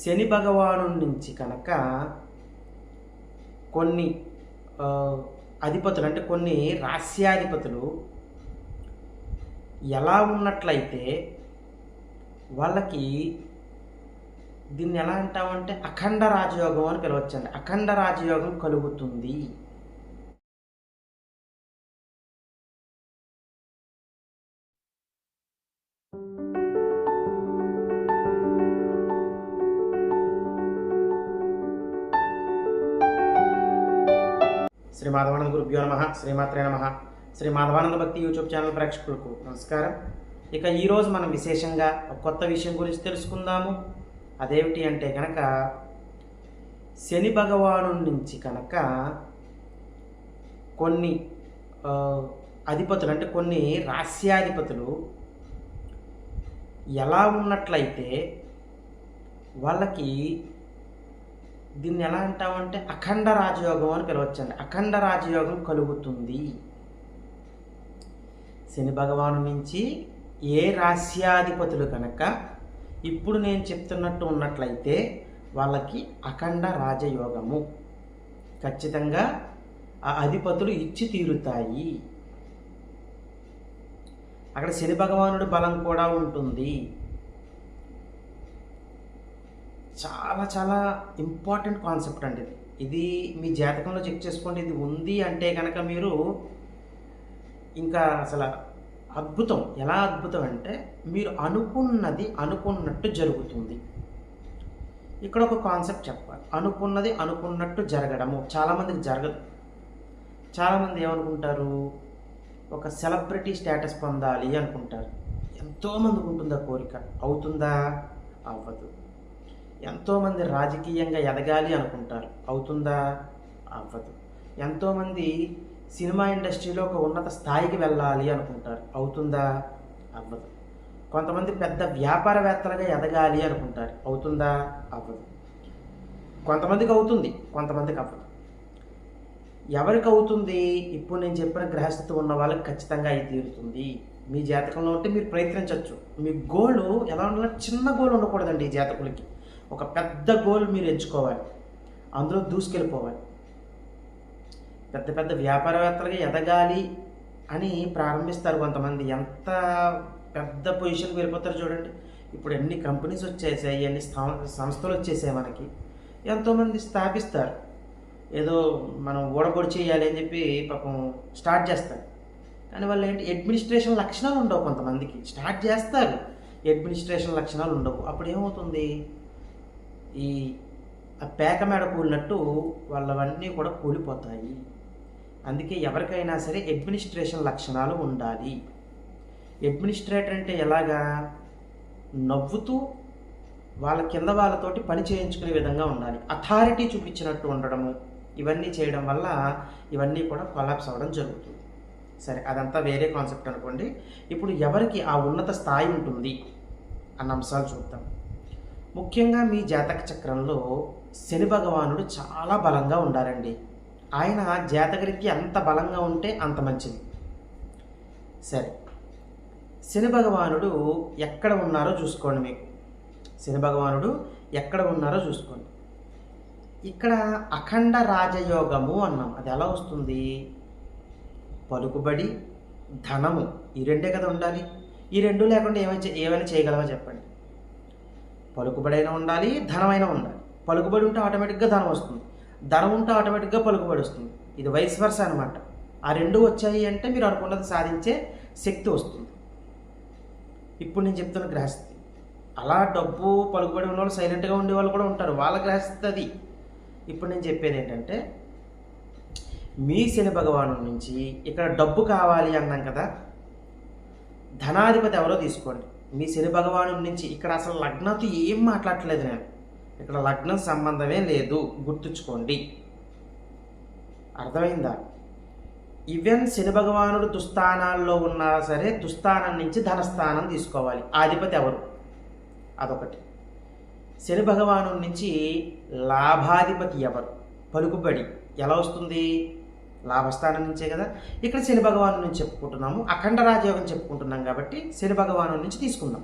శని భగవాను నుంచి కనుక కొన్ని అధిపతులు అంటే కొన్ని రాస్యాధిపతులు ఎలా ఉన్నట్లయితే వాళ్ళకి దీన్ని ఎలా అంటామంటే అఖండ రాజయోగం అని పిలవచ్చండి. అఖండ రాజయోగం కలుగుతుంది. శ్రీ మాధవానంద గురుభ్యో నమ. శ్రీమాత్రే నమ. శ్రీ మాధవానంద భక్తి యూట్యూబ్ ఛానల్ ప్రేక్షకులకు నమస్కారం. ఇక ఈరోజు మనం విశేషంగా ఒక కొత్త విషయం గురించి తెలుసుకుందాము. అదేమిటి అంటే కనుక శని భగవాను నుంచి కనుక కొన్ని అధిపతులు అంటే కొన్ని రాస్యాధిపతులు ఎలా ఉన్నట్లయితే వాళ్ళకి దీన్ని ఎలా అంటామంటే అఖండ రాజయోగం అని పిలవచ్చండి. అఖండ రాజయోగం కలుగుతుంది. శని భగవాను నుంచి ఏ రాస్యాధిపతులు కనుక ఇప్పుడు నేను చెప్తున్నట్టు ఉన్నట్లయితే వాళ్ళకి అఖండ రాజయోగము. ఖచ్చితంగా ఆ అధిపతులు ఇచ్చి తీరుతాయి. అక్కడ శని భగవానుడి బలం కూడా ఉంటుంది. చాలా చాలా ఇంపార్టెంట్ కాన్సెప్ట్ అండి ఇది. ఇది మీ జాతకంలో చెక్ చేసుకోండి. ఇది ఉంది అంటే కనుక మీరు ఇంకా అసలు అద్భుతం. ఎలా అద్భుతం అంటే మీరు అనుకున్నది అనుకున్నట్టు జరుగుతుంది. ఇక్కడ ఒక కాన్సెప్ట్ చెప్పాలి. అనుకున్నది అనుకున్నట్టు జరగడము. చాలామందికి జరగదు. చాలామంది ఏమనుకుంటారు? ఒక సెలబ్రిటీ స్టేటస్ పొందాలి అనుకుంటారు. ఎంతోమందికి ఉంటుందా కోరిక? అవుతుందా? అవ్వదు. ఎంతోమంది రాజకీయంగా ఎదగాలి అనుకుంటారు. అవుతుందా? అవ్వదు. ఎంతోమంది సినిమా ఇండస్ట్రీలో ఒక ఉన్నత స్థాయికి వెళ్ళాలి అనుకుంటారు. అవుతుందా? అవ్వదు. కొంతమంది పెద్ద వ్యాపారవేత్తలుగా ఎదగాలి అనుకుంటారు. అవుతుందా? అవ్వదు. కొంతమందికి అవుతుంది కొంతమందికి అవ్వదు. ఎవరికి అవుతుంది? ఇప్పుడు నేను చెప్పిన గ్రహస్థితి ఉన్న వాళ్ళకి ఖచ్చితంగా అయి తీరుతుంది. మీ జాతకంలో ఉంటే మీరు ప్రయత్నించవచ్చు మీ గోల్ ఎలా ఉండాలంటే చిన్న గోల్ ఉండకూడదండి ఈ జాతకులకి. ఒక పెద్ద గోల్ మీరు ఎంచుకోవాలి. అందులో దూసుకెళ్ళిపోవాలి. పెద్ద పెద్ద వ్యాపారవేత్తలుగా ఎదగాలి అని ప్రారంభిస్తారు కొంతమంది. ఎంత పెద్ద పొజిషన్కి వెళ్ళిపోతారు చూడండి. ఇప్పుడు ఎన్ని కంపెనీస్ వచ్చేసాయి ఎన్ని సంస్థలు వచ్చేసాయి మనకి. ఎంతోమంది స్థాపిస్తారు. ఏదో మనం ఓడబొడి చేయాలి అని చెప్పి పాపం స్టార్ట్ చేస్తారు. దానివల్ల ఏంటి? అడ్మినిస్ట్రేషన్ లక్షణాలు ఉండవు కొంతమందికి. స్టార్ట్ చేస్తారు. అడ్మినిస్ట్రేషన్ లక్షణాలు ఉండవు. అప్పుడు ఏమవుతుంది? ఈ ఆ పేక మేడ కూలినట్టు వాళ్ళవన్నీ కూడా కూలిపోతాయి. అందుకే ఎవరికైనా సరే అడ్మినిస్ట్రేషన్ లక్షణాలు ఉండాలి. అడ్మినిస్ట్రేటర్ అంటే ఎలాగా? నవ్వుతూ వాళ్ళ కింద వాళ్ళతోటి పని చేయించుకునే విధంగా ఉండాలి. అథారిటీ చూపించినట్టు ఉండడము ఇవన్నీ చేయడం వల్ల ఇవన్నీ కూడా కొలాప్స్ అవ్వడం జరుగుతుంది. సరే అదంతా వేరే కాన్సెప్ట్ అనుకోండి. ఇప్పుడు ఎవరికి ఆ ఉన్నత స్థాయి ఉంటుంది? అన్న అంశాలు చూద్దాం. ముఖ్యంగా మీ జాతక చక్రంలో శని భగవానుడు చాలా బలంగా ఉండాలండి ఆయన జాతకరీత్యా ఎంత బలంగా ఉంటే అంత మంచిది. సరే శని భగవానుడు ఎక్కడ ఉన్నారో చూసుకోండి మీకు. శని భగవానుడు ఎక్కడ ఉన్నారో చూసుకోండి. ఇక్కడ అఖండ రాజయోగము అన్నాం. అది ఎలా వస్తుంది? పలుకుబడి ధనము. ఈ రెండే కదా ఉండాలి. ఈ రెండు లేకుండా ఏమైనా ఏమైనా చేయగలమా చెప్పండి. పలుకుబడైనా ఉండాలి ధనమైనా ఉండాలి. పలుకుబడి ఉంటే ఆటోమేటిక్గా ధనం వస్తుంది. ధనం ఉంటే ఆటోమేటిక్గా పలుకుబడి వస్తుంది. ఇది వైస్ వర్స అనమాట ఆ రెండు వచ్చాయి అంటే మీరు అనుకున్నది సాధించే శక్తి వస్తుంది. ఇప్పుడు నేను చెప్తున్న గ్రహస్థితి. అలా డబ్బు పలుకుబడి ఉన్న వాళ్ళు సైలెంట్గా ఉండే వాళ్ళు కూడా ఉంటారు. వాళ్ళ గ్రహస్థితి అది. ఇప్పుడు నేను చెప్పేది ఏంటంటే మీ శని భగవాను నుంచి ఇక్కడ డబ్బు కావాలి అన్నాం కదా ధనాధిపతి ఎవరో తీసుకోండి. మీ శని భగవాను నుంచి ఇక్కడ అసలు లగ్నంతో ఏం మాట్లాడట్లేదు నేను. ఇక్కడ లగ్నం సంబంధమే లేదు గుర్తుంచుకోండి. అర్థమైందా? ఈవెన్ శని భగవానుడు దుస్థానాల్లో ఉన్నా సరే దుస్థానం నుంచి ధనస్థానం తీసుకోవాలి. ఆధిపతి ఎవరు? అదొకటి. శని భగవాను నుంచి లాభాధిపతి ఎవరు? పలుకుబడి. ఎలా వస్తుంది? లాభస్థానం నుంచే కదా. ఇక్కడ శని భగవాను నుంచి చెప్పుకుంటున్నాము. అఖండ రాజయోగం చెప్పుకుంటున్నాం కాబట్టి శని భగవాను నుంచి తీసుకుందాం.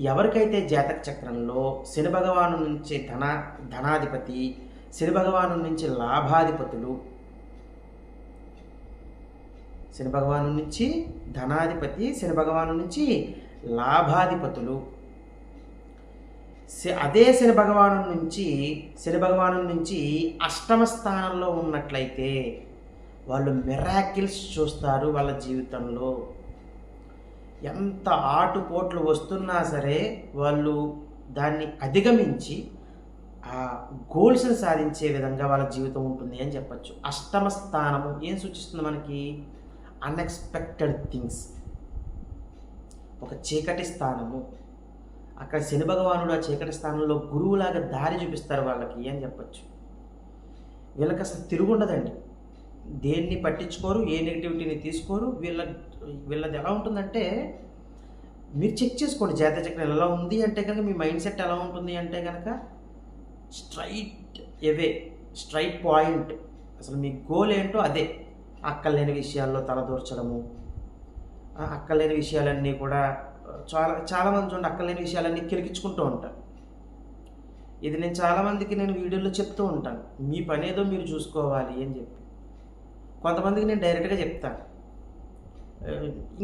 ఎవరికైతే జాతక చక్రంలో శని భగవాను నుంచి ధన ధనాధిపతి శని భగవాను నుంచి లాభాధిపతులు శని భగవాను నుంచి ధనాధిపతి శని భగవాను నుంచి లాభాధిపతులు అదే శని భగవాను నుంచి శని భగవాను నుంచి అష్టమ స్థానంలో ఉన్నట్లయితే వాళ్ళు మిరాకిల్స్ చూస్తారు వాళ్ళ జీవితంలో. ఎంత ఆటుపోట్లు వస్తున్నా సరే వాళ్ళు దాన్ని అధిగమించి ఆ గోల్స్ని సాధించే విధంగా వాళ్ళ జీవితం ఉంటుంది అని చెప్పచ్చు. అష్టమ స్థానము ఏం సూచిస్తుంది మనకి? అన్ఎక్స్పెక్టెడ్ థింగ్స్ ఒక చీకటి స్థానము. అక్కడ శని భగవానుడు ఆ చీకటి స్థానంలో గురువులాగా దారి చూపిస్తారు వాళ్ళకి అని చెప్పచ్చు. వీళ్ళకి అసలు తిరుగుండదండి దేన్ని పట్టించుకోరు ఏ నెగిటివిటీని తీసుకోరు వీళ్ళ వీళ్ళది ఎలా ఉంటుందంటే మీరు చెక్ చేసుకోండి జాత చక్రం ఎలా ఉంది అంటే కనుక మీ మైండ్ సెట్ ఎలా ఉంటుంది అంటే కనుక స్ట్రైట్ ఎవే స్ట్రైట్ పాయింట్. అసలు మీ గోల్ ఏంటో అదే. అక్కలేని విషయాల్లో తలదూర్చడము. అక్కలేని విషయాలన్నీ కూడా చాలా చాలామంది చూడండి అక్కలేని విషయాలన్నీ కిరికించుకుంటూ ఉంటారు. ఇది నేను చాలామందికి నేను వీడియోలో చెప్తూ ఉంటాను. మీ పని ఏదో మీరు చూసుకోవాలి అని చెప్పి. కొంతమందికి నేను డైరెక్ట్గా చెప్తాను.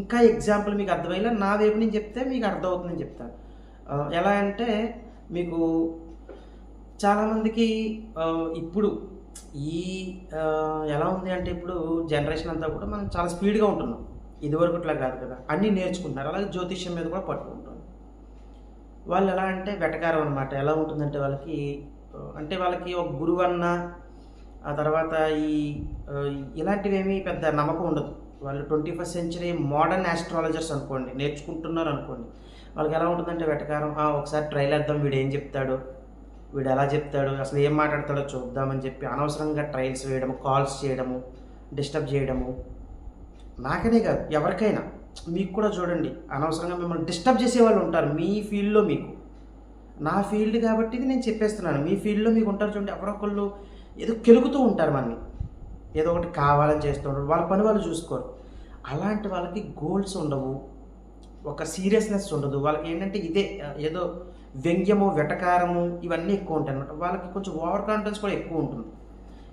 ఇంకా ఎగ్జాంపుల్ మీకు అర్థమయ్యేలా నా వైపు నుంచి చెప్తే మీకు అర్థమవుతుందని చెప్తాను. ఎలా అంటే మీకు చాలామందికి ఇప్పుడు ఈ ఎలా ఉంది అంటే ఇప్పుడు జనరేషన్ అంతా కూడా మనం చాలా స్పీడ్గా ఉంటున్నాం. ఇదివరకు ఇట్లా కాదు కదా. అన్నీ నేర్చుకుంటున్నారు. అలాగే జ్యోతిష్యం మీద కూడా పట్టుకుంటారు వాళ్ళు ఎలా అంటే వెటకారం అనమాట ఎలా ఉంటుందంటే వాళ్ళకి అంటే వాళ్ళకి ఒక గురువు అన్న ఆ తర్వాత ఈ ఇలాంటివేమీ ఇలాంటివి పెద్ద నమ్మకం ఉండదు. వాళ్ళు twenty first century modern astrologers అనుకోండి నేర్చుకుంటున్నారు అనుకోండి. వాళ్ళకి ఎలా ఉంటుందంటే వెటకారం "ఆ, ఒకసారి ట్రైల్ వేద్దాం వీడు ఏం చెప్తాడు? వీడు ఎలా చెప్తాడు? అసలు ఏం మాట్లాడతాడో చూద్దామని చెప్పి అనవసరంగా ట్రయల్స్ వేయడము కాల్స్ చేయడము డిస్టర్బ్ చేయడము నాకనే కాదు ఎవరికైనా. మీకు కూడా చూడండి అనవసరంగా మిమ్మల్ని డిస్టర్బ్ చేసే వాళ్ళు ఉంటారు మీ ఫీల్డ్లో మీకు. నా ఫీల్డ్ కాబట్టి ఇది నేను చెప్పేస్తున్నాను మీ ఫీల్డ్లో మీకు ఉంటారు చూడండి ఎవరొకళ్ళు ఏదో కెలుగుతూ ఉంటారు మనని ఏదో ఒకటి కావాలని చేస్తూ ఉంటారు వాళ్ళ పని వాళ్ళు చూసుకోరు. అలాంటి వాళ్ళకి గోల్స్ ఉండవు ఒక సీరియస్నెస్ ఉండదు. వాళ్ళకి ఏంటంటే ఇదే ఏదో వ్యంగ్యము వెటకారము ఇవన్నీ ఎక్కువ ఉంటాయి అనమాట వాళ్ళకి కొంచెం ఓవర్ కాన్ఫిడెన్స్ కూడా ఎక్కువ ఉంటుంది.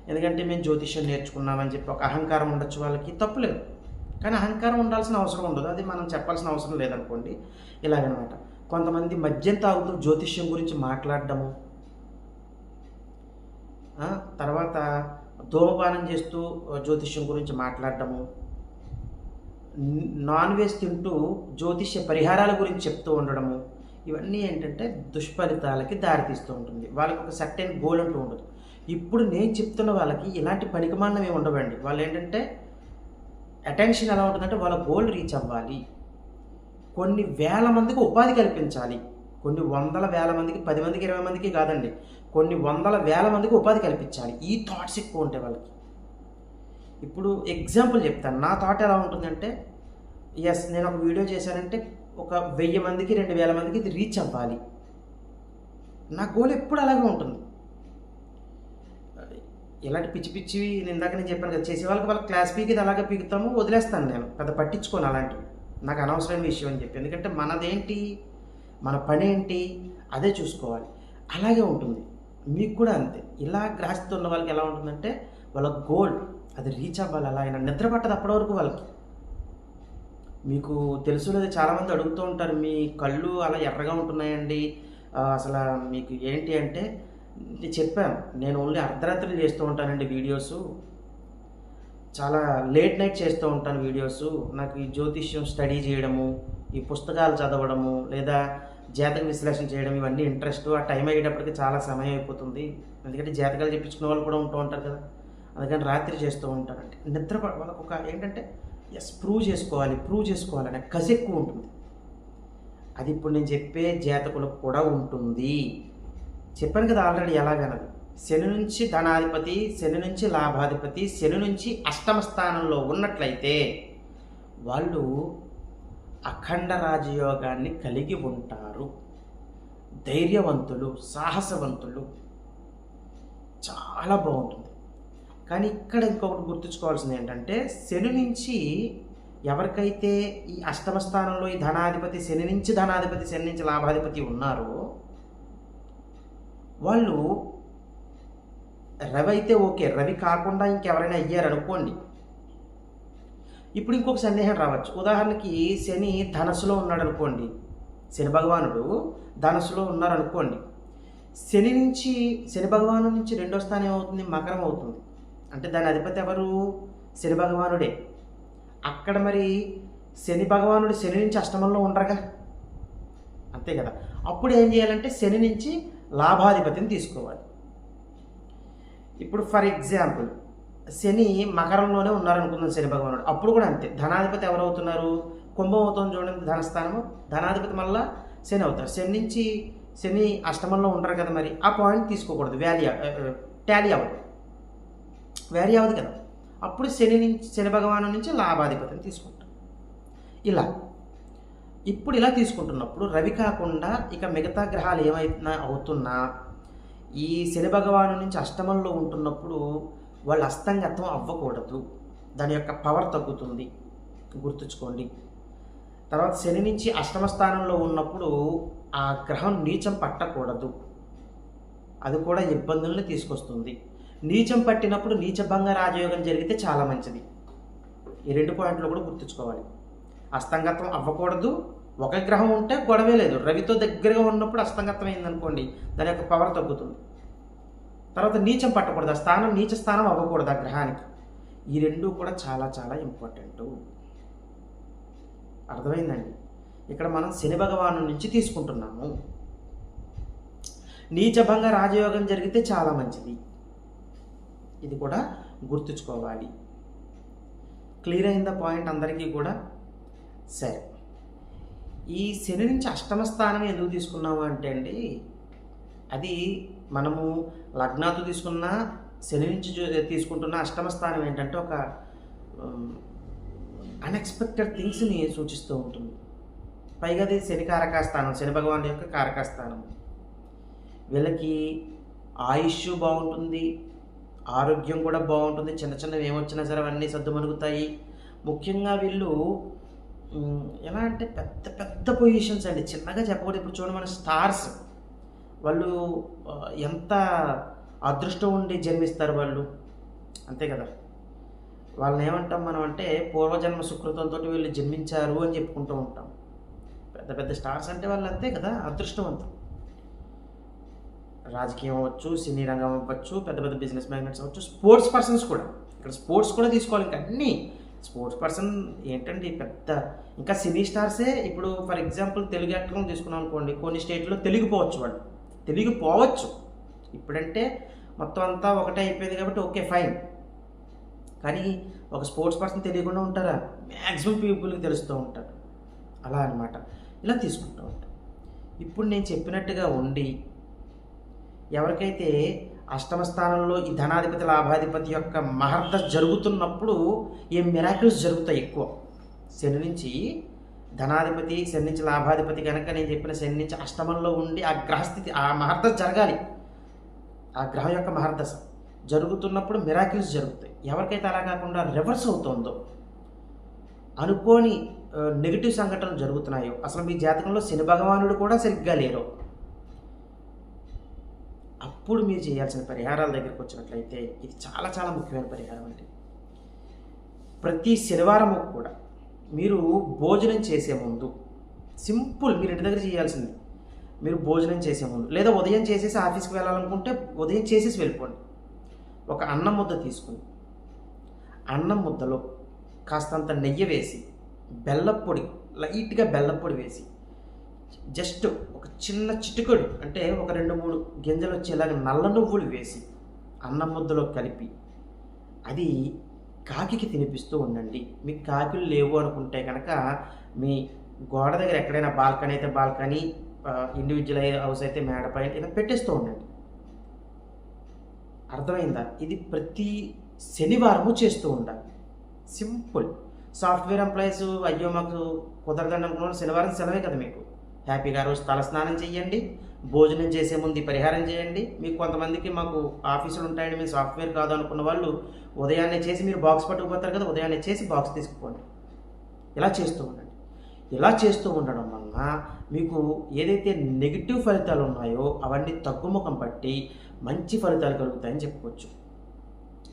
ఎందుకంటే మేము జ్యోతిష్యం నేర్చుకున్నామని చెప్పి ఒక అహంకారం ఉండొచ్చు వాళ్ళకి తప్పులేదు కానీ అహంకారం ఉండాల్సిన అవసరం ఉండదు. అది మనం చెప్పాల్సిన అవసరం లేదనుకోండి. ఇలాగనమాట. కొంతమంది మద్యం తాగుతూ జ్యోతిష్యం గురించి మాట్లాడడము. తర్వాత ధూమపానం చేస్తూ జ్యోతిష్యం గురించి మాట్లాడడము. నాన్ వెజ్ తింటూ జ్యోతిష్య పరిహారాల గురించి చెప్తూ ఉండడము. ఇవన్నీ ఏంటంటే దుష్ఫలితాలకి దారితీస్తూ ఉంటుంది. వాళ్ళకి ఒక సర్టెన్ గోల్ అంటూ ఉండదు. ఇప్పుడు నేను చెప్తున్న వాళ్ళకి ఇలాంటి పనికిమానం ఏమి ఉండవండి. వాళ్ళు ఏంటంటే అటెన్షన్ ఎలా ఉంటుందంటే వాళ్ళ గోల్ రీచ్ అవ్వాలి. కొన్ని వేల మందికి ఉపాధి కల్పించాలి. కొన్ని వందల వేల మందికి పది మందికి ఇరవై మందికి కాదండి. కొన్ని వందల వేల మందికి ఉపాధి కల్పించాలి. ఈ థాట్స్ ఎక్కువ ఉంటాయి వాళ్ళకి. ఇప్పుడు ఎగ్జాంపుల్ చెప్తాను నా థాట్ ఎలా ఉంటుందంటే ఎస్ నేను ఒక వీడియో చేశానంటే ఒక వెయ్యి మందికి రెండు వేల మందికి ఇది రీచ్ అవ్వాలి. నా గోల్ ఎప్పుడు అలాగే ఉంటుంది. ఇలాంటి పిచ్చి పిచ్చి నేను ఇందాక నేను చెప్పాను కదా చేసే వాళ్ళకి వాళ్ళ క్లాస్ పీకి ఇది అలాగే పీకుతాము వదిలేస్తాను నేను. పెద్ద పట్టించుకోను అలాంటివి. నాకు అనవసరమైన విషయం అని చెప్పి. ఎందుకంటే మనదేంటి మన పని ఏంటి అదే చూసుకోవాలి. అలాగే ఉంటుంది. మీకు కూడా అంతే. ఇలా గ్రాసిస్తున్న ఉన్న వాళ్ళకి ఎలా ఉంటుందంటే వాళ్ళ గోల్ అది రీచ్ అవ్వాలి అలా అయినా. నిద్ర పట్టదు అప్పటి వరకు వాళ్ళకి. మీకు తెలుసు లేదా చాలామంది అడుగుతూ ఉంటారు మీ కళ్ళు అలా ఎర్రగా ఉంటున్నాయండి. అసలు మీకు ఏంటి అంటే చెప్పాం చెప్పాను. నేను ఓన్లీ అర్ధరాత్రి చేస్తూ ఉంటానండి వీడియోస్ చాలా లేట్ నైట్ చేస్తూ ఉంటాను వీడియోస్ నాకు ఈ జ్యోతిష్యం స్టడీ చేయడము ఈ పుస్తకాలు చదవడము లేదా జాతక విశ్లేషణ చేయడం ఇవన్నీ ఇంట్రెస్ట్ ఆ టైం అయ్యేటప్పటికి చాలా సమయం అయిపోతుంది. ఎందుకంటే జాతకాలు చెప్పించుకునే వాళ్ళు కూడా ఉంటూ ఉంటారు కదా. అందుకని రాత్రి చేస్తూ ఉంటారండి అంటే నిద్ర వాళ్ళకు ఒక ఏంటంటే ఎస్ ప్రూవ్ చేసుకోవాలి ప్రూవ్ చేసుకోవాలనే కసి ఎక్కువ ఉంటుంది. అది ఇప్పుడు నేను చెప్పే జాతకులకు కూడా ఉంటుంది. చెప్పాను కదా ఆల్రెడీ ఎలాగనదు శని నుంచి ధనాధిపతి శని నుంచి లాభాధిపతి శని నుంచి అష్టమ స్థానంలో ఉన్నట్లయితే వాళ్ళు అఖండ రాజయోగాన్ని కలిగి ఉంటారు. ధైర్యవంతులు సాహసవంతులు. చాలా బాగుంటుంది. కానీ ఇక్కడ ఇంకొకటి గుర్తుంచుకోవాల్సింది ఏంటంటే శని నుంచి ఎవరికైతే ఈ అష్టమ స్థానంలో ఈ ధనాధిపతి శని నుంచి ధనాధిపతి శని నుంచి లాభాధిపతి ఉన్నారో వాళ్ళు రవి అయితే ఓకే రవి కాకుండా ఇంకెవరైనా అయ్యారు అనుకోండి. ఇప్పుడు ఇంకొక సందేహం రావచ్చు. ఉదాహరణకి శని ధనస్సులో ఉన్నాడు అనుకోండి. శని భగవానుడు ధనస్సులో ఉన్నారు అనుకోండి. శని నుంచి శని భగవాను నుంచి రెండో స్థానం ఏమవుతుంది? మకరం అవుతుంది. అంటే దాని అధిపతి ఎవరు? శని భగవానుడే. అక్కడ మరి శని భగవానుడు శని నుంచి అష్టమంలో ఉండరుగా? అంతే కదా. అప్పుడు ఏం చేయాలంటే శని నుంచి లాభాధిపతిని తీసుకోవాలి. ఇప్పుడు ఫర్ ఎగ్జాంపుల్ శని మకరంలోనే ఉన్నారనుకుందాం శని భగవానుడు. అప్పుడు కూడా అంతే. ధనాధిపతి ఎవరవుతున్నారు? కుంభం అవుతుంది చూడండి ధనస్థానము. ధనాధిపతి మళ్ళా శని అవుతారు. శని నుంచి శని అష్టమంలో ఉంటారు కదా మరి ఆ పాయింట్ తీసుకోకూడదు. వ్యాలీ టాలీ అవ్వదు. వ్యాలీ అవ్వదు కదా. అప్పుడు శని నుంచి శని భగవాను నుంచి లాభాధిపతిని తీసుకుంటాం ఇలా. ఇప్పుడు ఇలా తీసుకుంటున్నప్పుడు రవి కాకుండా ఇక మిగతా గ్రహాలు ఏమైనా అవుతున్నా ఈ శని భగవాను నుంచి అష్టమంలో ఉంటున్నప్పుడు వాళ్ళు అస్తంగతం అవ్వకూడదు. దాని యొక్క పవర్ తగ్గుతుంది. గుర్తుంచుకోండి. తర్వాత శని నుంచి అష్టమ స్థానంలో ఉన్నప్పుడు ఆ గ్రహం నీచం పట్టకూడదు. అది కూడా ఇబ్బందుల్ని తీసుకొస్తుంది. నీచం పట్టినప్పుడు నీచభంగ రాజయోగం జరిగితే చాలా మంచిది. ఈ రెండు పాయింట్లు కూడా గుర్తుంచుకోవాలి. అస్తంగతం అవ్వకూడదు. ఒక గ్రహం ఉంటే గొడవే లేదు. రవితో దగ్గరగా ఉన్నప్పుడు అస్తంగతం అయిందనుకోండి దాని యొక్క పవర్ తగ్గుతుంది. తర్వాత నీచం పట్టకూడదు. ఆ స్థానం నీచ స్థానం అవ్వకూడదు ఆ గ్రహానికి. ఈ రెండు కూడా చాలా చాలా ఇంపార్టెంట్ అర్థమైందండి? ఇక్కడ మనం శని భగవాను నుంచి తీసుకుంటున్నాము. నీచభంగ రాజయోగం జరిగితే చాలా మంచిది. ఇది కూడా గుర్తుంచుకోవాలి. క్లియర్ అయిందా పాయింట్ అందరికీ కూడా? సరే. ఈ శని నుంచి అష్టమ స్థానం ఎందుకు తీసుకున్నాము అంటే అండి అది మనము లగ్నాతో తీసుకున్న శని నుంచి తీసుకుంటున్న అష్టమ స్థానం ఏంటంటే ఒక అన్ఎక్స్పెక్టెడ్ థింగ్స్ని సూచిస్తూ ఉంటుంది. పైగా అది శని కారకా స్థానం శని భగవాన్ యొక్క కారకా స్థానం వీళ్ళకి ఆయుష్ బాగుంటుంది ఆరోగ్యం కూడా బాగుంటుంది చిన్న చిన్నవి ఏమొచ్చినా సరే అవన్నీ సర్దుమణుగుతాయి ముఖ్యంగా వీళ్ళు ఎలా అంటే పెద్ద పెద్ద పొజిషన్స్ అండి. చిన్నగా చెప్పకూడదు ఇప్పుడు చూడండి మన స్టార్స్ వాళ్ళు ఎంత అదృష్టం ఉండి జన్మిస్తారు వాళ్ళు? అంతే కదా. వాళ్ళని ఏమంటాం మనం అంటే పూర్వజన్మ సుకృతంతో వీళ్ళు జన్మించారు అని చెప్పుకుంటూ ఉంటాం. పెద్ద పెద్ద స్టార్స్ అంటే వాళ్ళు అంతే కదా అదృష్టవంతం రాజకీయం అవ్వచ్చు సినీ రంగం అవ్వచ్చు పెద్ద పెద్ద బిజినెస్ మ్యాగ్నెట్స్ అవ్వచ్చు స్పోర్ట్స్ పర్సన్స్ కూడా. ఇక్కడ స్పోర్ట్స్ కూడా తీసుకోవాలి ఇంకా అన్నీ. స్పోర్ట్స్ పర్సన్ ఏంటంటే పెద్ద ఇంకా సినీ స్టార్సే ఇప్పుడు ఫర్ ఎగ్జాంపుల్ తెలుగు యాక్టర్లను తీసుకున్నాం అనుకోండి కొన్ని స్టేట్లో తెలిగిపోవచ్చు వాళ్ళు. తెలుగు ఇప్పుడంటే మొత్తం అంతా ఒకటే అయిపోయింది కాబట్టి ఓకే ఫైన్. కానీ ఒక స్పోర్ట్స్ పర్సన్ తెలియకుండా ఉంటారా? మ్యాక్సిమం పీపుల్కి తెలుస్తూ ఉంటారు. అలా అన్నమాట. ఇలా తీసుకుంటూ ఉంటాం ఇప్పుడు నేను చెప్పినట్టుగా ఉండి ఎవరికైతే అష్టమ స్థానంలో ఈ ధనాధిపతి లాభాధిపతి యొక్క మహర్ద జరుగుతున్నప్పుడు ఈ మిరాకిల్స్ జరుగుతాయి ఎక్కువ. శని నుంచి ధనాధిపతి శని నుంచి లాభాధిపతి కనుక నేను చెప్పిన శని నుంచి అష్టమంలో ఉండి ఆ గ్రహస్థితి ఆ మహర్దశ జరగాలి. ఆ గ్రహం యొక్క మహర్దశ జరుగుతున్నప్పుడు మిరాకిల్స్ జరుగుతాయి. ఎవరికైతే అలా కాకుండా రివర్స్ అవుతుందో అనుకోని నెగిటివ్ సంఘటనలు జరుగుతున్నాయో అసలు మీ జాతకంలో శని భగవానుడు కూడా సరిగ్గా లేరు. అప్పుడు మీరు చేయాల్సిన పరిహారాల దగ్గరికి వచ్చినట్లయితే ఇది చాలా చాలా ముఖ్యమైన పరిహారం అండి. ప్రతి శనివారం కూడా మీరు భోజనం చేసే ముందు సింపుల్ మీరు ఇంటి దగ్గర చేయాల్సింది. మీరు భోజనం చేసే ముందు లేదా ఉదయం చేసేసి ఆఫీస్కి వెళ్ళాలనుకుంటే ఉదయం చేసేసి వెళ్ళిపోండి. ఒక అన్నం ముద్ద తీసుకుని అన్నం ముద్దలో కాస్తంత నెయ్యి వేసి బెల్లపొడి లైట్గా బెల్లపొడి వేసి జస్ట్ ఒక చిన్న చిటుకుడు అంటే ఒక రెండు మూడు గింజలు వచ్చేలాగా నల్ల నువ్వులు వేసి అన్నం ముద్దలో కలిపి అది కాకికి తినిపిస్తూ ఉండండి. మీకు కాకులు లేవు అనుకుంటే కనుక మీ గోడ దగ్గర ఎక్కడైనా బాల్కనీ అయితే బాల్కనీ ఇండివిజువల్ హౌస్ అయితే మేడపై ఇలా పెట్టేస్తూ ఉండండి. అర్థమైందా? ఇది ప్రతి శనివారము చేస్తూ ఉండాలి. సింపుల్. సాఫ్ట్వేర్ ఎంప్లాయీస్ అయ్యో మాకు కుదరదండి అనుకున్న శనివారం సెలవే కదా మీకు. హ్యాపీగా రోజు తలస్నానం చేయండి భోజనం చేసే ముందు పరిహారం చేయండి. మీకు కొంతమందికి మాకు ఆఫీసులు ఉంటాయండి మేము సాఫ్ట్వేర్ కాదు అనుకున్న వాళ్ళు ఉదయాన్నే చేసి మీరు బాక్స్ పట్టుకుపోతారు కదా ఉదయాన్నే చేసి బాక్స్ తీసుకుపోండి. ఇలా చేస్తూ ఉండండి. ఇలా చేస్తూ ఉండడం వలన మీకు ఏదైతే నెగిటివ్ ఫలితాలు ఉన్నాయో అవన్నీ తగ్గుముఖం పట్టి మంచి ఫలితాలు కలుగుతాయని చెప్పుకోవచ్చు.